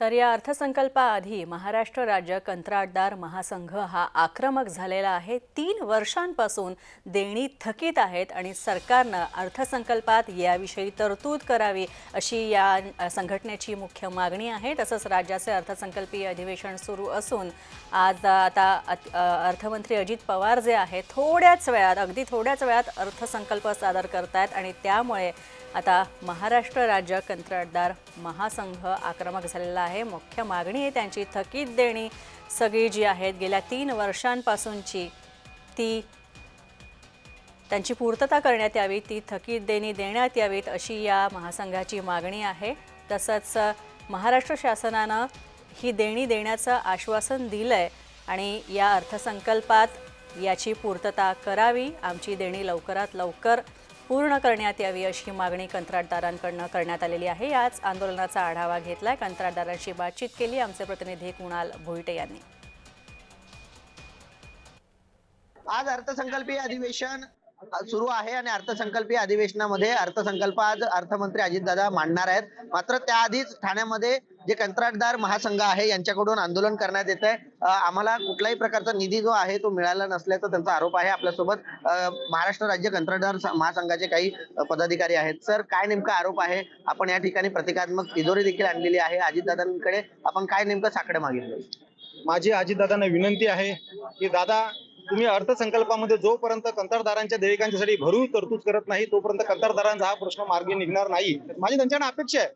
तर या अर्थसंकल्पाआधी महाराष्ट्र राज्य कंत्राटदार महासंघ हा आक्रमक झालेला आहे. तीन वर्षांपासून देणी थकीत आहेत आणि सरकारनं अर्थसंकल्पात याविषयी तरतूद करावी अशी या संघटनेची मुख्य मागणी आहे. तसंच राज्याचे अर्थसंकल्पीय अधिवेशन सुरू असून आज आता अर्थमंत्री अजित पवार जे आहेत थोड्याच वेळात अगदी थोड्याच वेळात अर्थसंकल्प सादर करतायत आणि त्यामुळे आता महाराष्ट्र राज्य कंत्राटदार महासंघ आक्रमक झालेला आहे. मुख्य मागणी आहे त्यांची थकीत देणी सगळी जी आहेत गेल्या तीन वर्षांपासूनची ती त्यांची पूर्तता करण्यात यावी ती थकीत देणी देण्यात यावीत अशी या महासंघाची मागणी आहे. तसंच महाराष्ट्र शासनानं ही देणी देण्याचं आश्वासन दिलं आहे आणि या अर्थसंकल्पात याची पूर्तता करावी. आमची देणी लवकरात लवकर पूर्ण करण्यात यावी अशी मागणी कंत्राटदारांकडनं करण्यात आलेली आहे. याच आंदोलनाचा आढावा घेतलाय कंत्राटदारांशी बातचीत केली. आमचे प्रतिनिधी कुणाल भुईटे यांनी. आज अर्थसंकल्पीय अधिवेशन सुरू आहे आणि अर्थसंकल्पीय अधिवेशनामध्ये अर्थसंकल्प आज अर्थमंत्री अजितदादा मांडणार आहेत. मात्र त्याआधीच ठाण्यामध्ये जे कंत्राटदार महासंघ आहे यांच्याकडून आंदोलन करण्यात येत आहे आम्हाला कुठलाही प्रकारचा निधी जो आहे तो मिळाला नसल्याचा त्यांचा आरोप आहे. आपल्यासोबत महाराष्ट्र राज्य कंत्राटदार महासंघाचे काही पदाधिकारी आहेत. सर काय नेमका आरोप आहे? आपण या ठिकाणी प्रतिकात्मक तिजोरी देखील आणलेली आहे. अजितदादांकडे आपण काय नेमकं साकडं मागितलं? माझी अजितदादांना विनंती आहे की दादा तुम्ही अर्थसंकल्पामध्ये जोपर्यंत कंत्राटदारांच्या देयकांच्यासाठी भरू तरतूद करत नाही तोपर्यंत कंत्राटदारांचा हा प्रश्न मार्गी निघणार नाही. माझी त्यांच्याकडे अपेक्षा आहे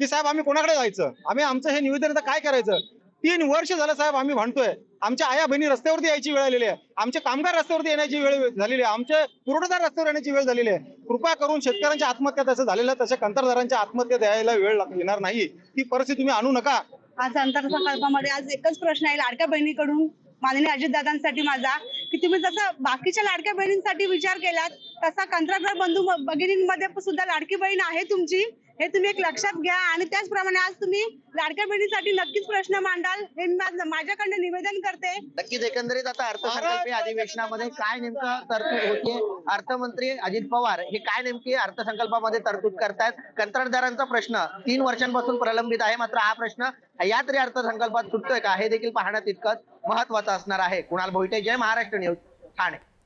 की साहेब आम्ही कोणाकडे जायचं? आम्ही आमचं हे निवेदन आता काय करायचं? तीन वर्ष झालं साहेब आम्ही म्हणतोय आमच्या आया बहिणी रस्त्यावरती यायची वेळ आलेली आहे. आमचे कामगार रस्त्यावरती येण्याची वेळ झालेली आहे. आमचे पुरवठादार रस्त्यावर येण्याची वेळ झालेली आहे. कृपा करून शेतकऱ्यांच्या आत्महत्या तसं झालेलं तशा कंत्राटदारांच्या आत्महत्या द्यायला वेळ येणार नाही. ती परिस्थिती तुम्ही आणू नका. आज अंतर्संकल्पामध्ये आज एकच प्रश्न आहे लाडक्या बहिणीकडून. माननीय अजितदादांसाठी माझा. की तुम्ही जसं बाकीच्या लाडक्या बहिणींसाठी विचार केलात तसा कंत्राटदार बंधू भगिनींमध्ये सुद्धा लाडकी बहीण आहे तुमची. हे तुम्ही एक लक्षात घ्या आणि त्याचप्रमाणे आज तुम्ही लाडक्या बहिणीसाठी नक्कीच प्रश्न मांडाल हे माझ्याकडनं निवेदन करते. नक्कीच एकंदरीत आता अर्थसंकल्पीय अधिवेशनामध्ये काय नेमकं तरतूद होते अर्थमंत्री अजित पवार हे काय नेमकी अर्थसंकल्पामध्ये तरतूद करतायत? कंत्राटदारांचा प्रश्न तीन वर्षांपासून प्रलंबित आहे मात्र हा प्रश्न या तरी अर्थसंकल्पात सुटतोय का? हे देखील पाहणं तितकंच महत्वाचं असणार आहे. कुणाल भोईटे जय महाराष्ट्र न्यूज ठाणे.